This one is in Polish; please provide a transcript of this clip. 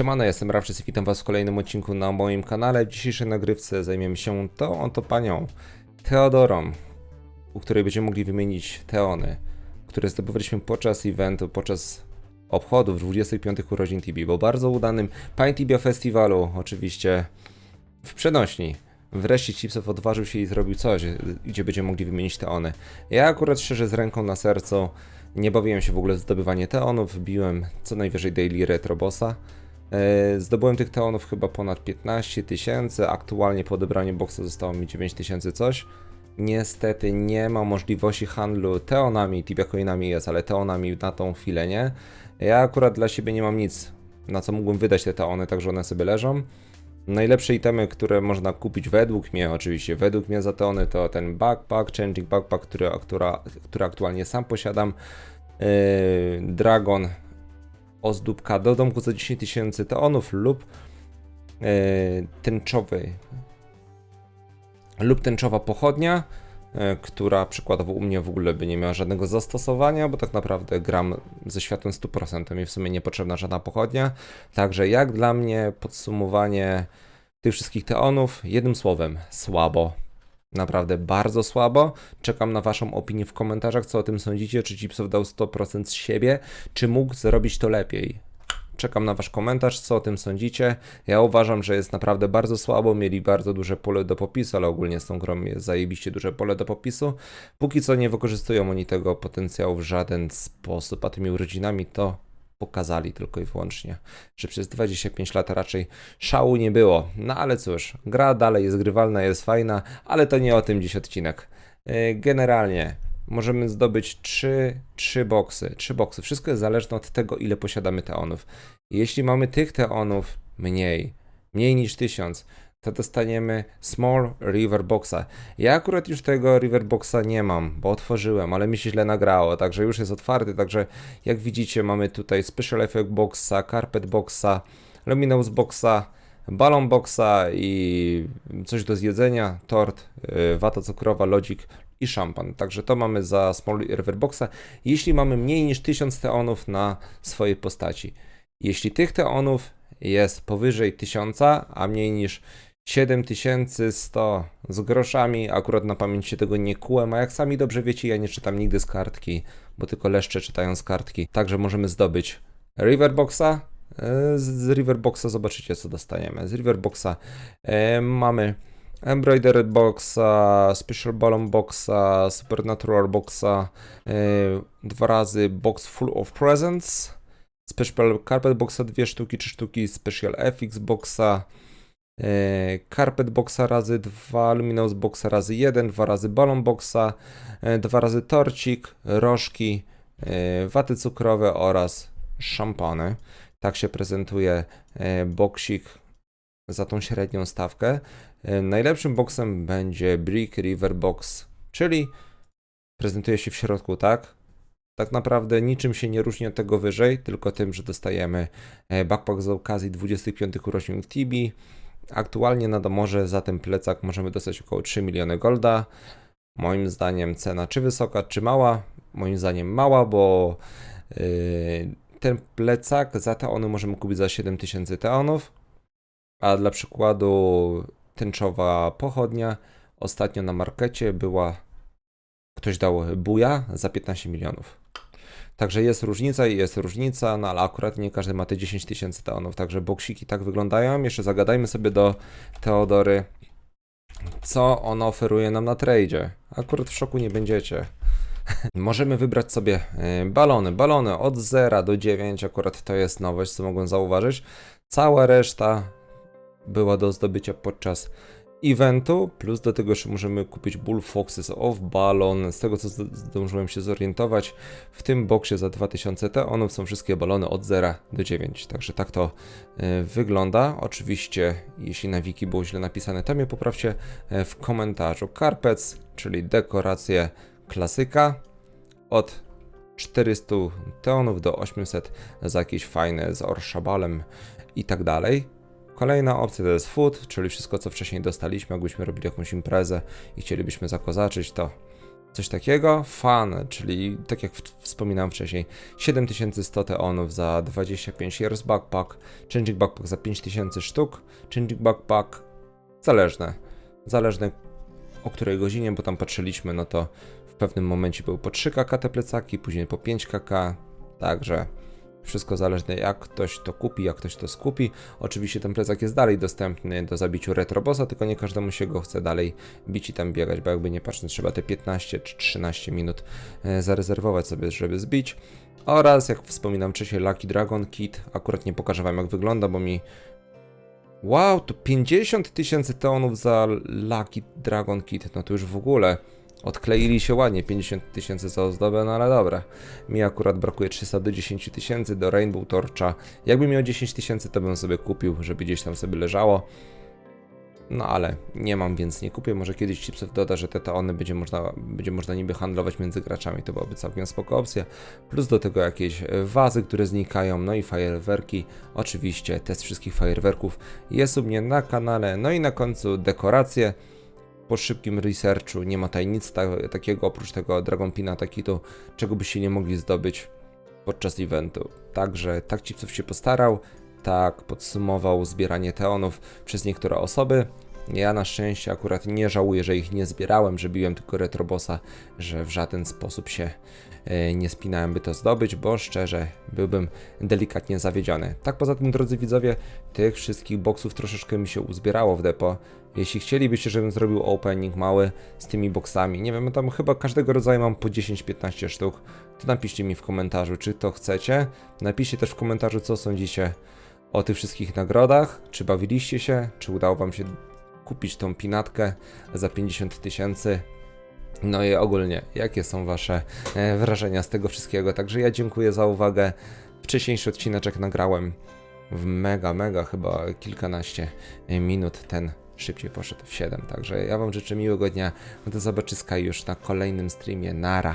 Siemano, jestem Rawczys i witam was w kolejnym odcinku na moim kanale. W dzisiejszej nagrywce zajmiemy się tą oto panią, Teodorą, u której będziemy mogli wymienić teony, które zdobywaliśmy podczas eventu, podczas obchodów 25 urodzin TB, bo bardzo udanym Pine Tibia Festiwalu, oczywiście w przenośni. Wreszcie Chipsow odważył się i zrobił coś, gdzie będziemy mogli wymienić teony. Ja akurat szczerze z ręką na sercu nie bawiłem się w ogóle w zdobywanie teonów, wbiłem co najwyżej Daily Retro Bossa. E, Zdobyłem tych teonów chyba ponad 15 tysięcy, aktualnie po odebraniu boksa zostało mi 9 tysięcy coś. Niestety nie ma możliwości handlu teonami, tibia coinami jest, ale teonami na tą chwilę nie. Ja akurat dla siebie nie mam nic, na co mógłbym wydać te teony, także one sobie leżą. Najlepsze itemy, które można kupić według mnie, oczywiście według mnie za teony, to ten backpack, changing backpack, który, która, który aktualnie sam posiadam. Yy, Dragon ozdóbka do domku za 10 tysięcy teonów lub yy, tęczowy lub tęczowa pochodnia, yy, która przykładowo u mnie w ogóle by nie miała żadnego zastosowania, bo tak naprawdę gram ze światłem 100% i w sumie niepotrzebna żadna pochodnia. Także jak dla mnie podsumowanie tych wszystkich teonów, jednym słowem, słabo. Naprawdę bardzo słabo. Czekam na Waszą opinię w komentarzach, co o tym sądzicie. Czy Chipsow dał 100% z siebie, czy mógł zrobić to lepiej? Czekam na Wasz komentarz, co o tym sądzicie. Ja uważam, że jest naprawdę bardzo słabo. Mieli bardzo duże pole do popisu, ale ogólnie z tą grą jest zajebiście duże pole do popisu. Póki co nie wykorzystują oni tego potencjału w żaden sposób, a tymi urodzinami to pokazali tylko i wyłącznie, że przez 25 lat raczej szału nie było. No ale cóż, gra dalej jest grywalna, jest fajna, ale to nie o tym dziś odcinek. Yy, Generalnie możemy zdobyć 3, 3 boksy. 3 boksy. Wszystko jest zależne od tego, ile posiadamy teonów. Jeśli mamy tych teonów mniej, mniej niż 1000, to dostaniemy Small River Boxa. Ja akurat już tego River Boxa nie mam, bo otworzyłem, ale mi się źle nagrało, także już jest otwarty, także jak widzicie mamy tutaj Special Effect Boxa, Carpet Boxa, Luminous Boxa, Balon Boxa i coś do zjedzenia, tort, yy, wata cukrowa, lodzik i szampan. Także to mamy za Small River Boxa, jeśli mamy mniej niż 1000 teonów na swojej postaci. Jeśli tych teonów jest powyżej 1000, a mniej niż 7100 z groszami, akurat na pamięć się tego nie kułem, a jak sami dobrze wiecie, ja nie czytam nigdy z kartki, bo tylko leszcze czytają z kartki. Także możemy zdobyć Riverboxa. E, Z Riverboxa zobaczycie co dostaniemy. Z Riverboxa e, mamy Embroidered Boxa, Special Balloon Boxa, Supernatural Boxa, e, dwa razy Box Full of Presents, Special Carpet Boxa dwie sztuki, trzy sztuki, Special FX Boxa, Carpet Boxa razy 2, Luminous Boxa razy 1, dwa razy Balloon Boxa, e, dwa razy torcik, rożki, e, waty cukrowe oraz szampany. Tak się prezentuje e, boksik za tą średnią stawkę. E, Najlepszym boksem będzie Brick River Box, czyli prezentuje się w środku tak. Tak naprawdę niczym się nie różni od tego wyżej, tylko tym, że dostajemy e, backpack z okazji 25 urodzin Tibi. Aktualnie na domorze za ten plecak możemy dostać około 3 miliony golda. Moim zdaniem cena czy wysoka, czy mała? Moim zdaniem mała, bo yy, ten plecak za teony możemy kupić za 7000 teonów, a dla przykładu tęczowa pochodnia ostatnio na markecie była, ktoś dał buja za 15 milionów. Także jest różnica i jest różnica, no ale akurat nie każdy ma te 10 tysięcy teonów, także boksiki tak wyglądają. Jeszcze zagadajmy sobie do Teodory, co ona oferuje nam na tradzie. Akurat w szoku nie będziecie. Możemy wybrać sobie e, balony. Balony od 0 do 9, akurat to jest nowość, co mogłem zauważyć. Cała reszta była do zdobycia podczas eventu, plus do tego jeszcze możemy kupić Bull Foxes of Balon. Z tego co zd- zdążyłem się zorientować, w tym boksie za 2000 teonów są wszystkie balony od 0 do 9. Także tak to e, wygląda. Oczywiście, jeśli na wiki było źle napisane, to mnie poprawcie e, w komentarzu. Carpets, czyli dekoracje klasyka od 400 teonów do 800 za jakieś fajne z orszabalem i tak dalej. Kolejna opcja to jest food, czyli wszystko co wcześniej dostaliśmy, jakbyśmy robili jakąś imprezę i chcielibyśmy zakozaczyć, to Coś takiego, fan, czyli tak jak wspominałem wcześniej, 7100 teonów za 25 years backpack, changing backpack za 5000 sztuk, changing backpack zależne, zależne o której godzinie, bo tam patrzyliśmy, no to w pewnym momencie były po 3 kk te plecaki, później po 5 kk, także wszystko zależne jak ktoś to kupi, jak ktoś to skupi. Oczywiście ten plecak jest dalej dostępny do zabiciu retrobossa, tylko nie każdemu się go chce dalej bić i tam biegać, bo jakby nie patrząc trzeba te 15 czy 13 minut e, zarezerwować sobie, żeby zbić. Oraz jak wspominam wcześniej Lucky Dragon Kit, akurat nie pokażę wam jak wygląda, bo mi Wow, to 50 tysięcy teonów za Lucky Dragon Kit, no to już w ogóle odkleili się ładnie, 50 tysięcy za ozdobę, no ale dobra. Mi akurat brakuje 300 do 10 tysięcy do Rainbow Torcha. Jakbym miał 10 tysięcy, to bym sobie kupił, żeby gdzieś tam sobie leżało. No ale nie mam, więc nie kupię. Może kiedyś chipsów doda, że te teony będzie można, będzie można niby handlować między graczami. To byłaby całkiem spoko opcja. Plus do tego jakieś wazy, które znikają, no i fajerwerki. Oczywiście test wszystkich fajerwerków jest u mnie na kanale. No i na końcu dekoracje. Po szybkim researchu nie ma tutaj nic ta takiego oprócz tego Dragon Pina Takitu, czego byście nie mogli zdobyć podczas eventu. Także tak chipsów się postarał tak podsumował zbieranie teonów przez niektóre osoby. Ja na szczęście akurat nie żałuję, że ich nie zbierałem, że biłem tylko retrobossa, że w żaden sposób się e, nie spinałem, by to zdobyć, bo szczerze byłbym delikatnie zawiedziony. Tak poza tym, drodzy widzowie, tych wszystkich boksów troszeczkę mi się uzbierało w depo. Jeśli chcielibyście, żebym zrobił opening mały z tymi boksami, nie wiem, tam chyba każdego rodzaju mam po 10-15 sztuk, to napiszcie mi w komentarzu, czy to chcecie. Napiszcie też w komentarzu, co sądzicie o tych wszystkich nagrodach. Czy bawiliście się? Czy udało Wam się kupić tą pinatkę za 50 tysięcy? No i ogólnie, jakie są Wasze e, wrażenia z tego wszystkiego? Także ja dziękuję za uwagę. Wcześniejszy odcineczek nagrałem w mega, mega, chyba kilkanaście e, minut. Ten szybciej poszedł w 7. Także ja Wam życzę miłego dnia. Do zobaczyska już na kolejnym streamie. Nara.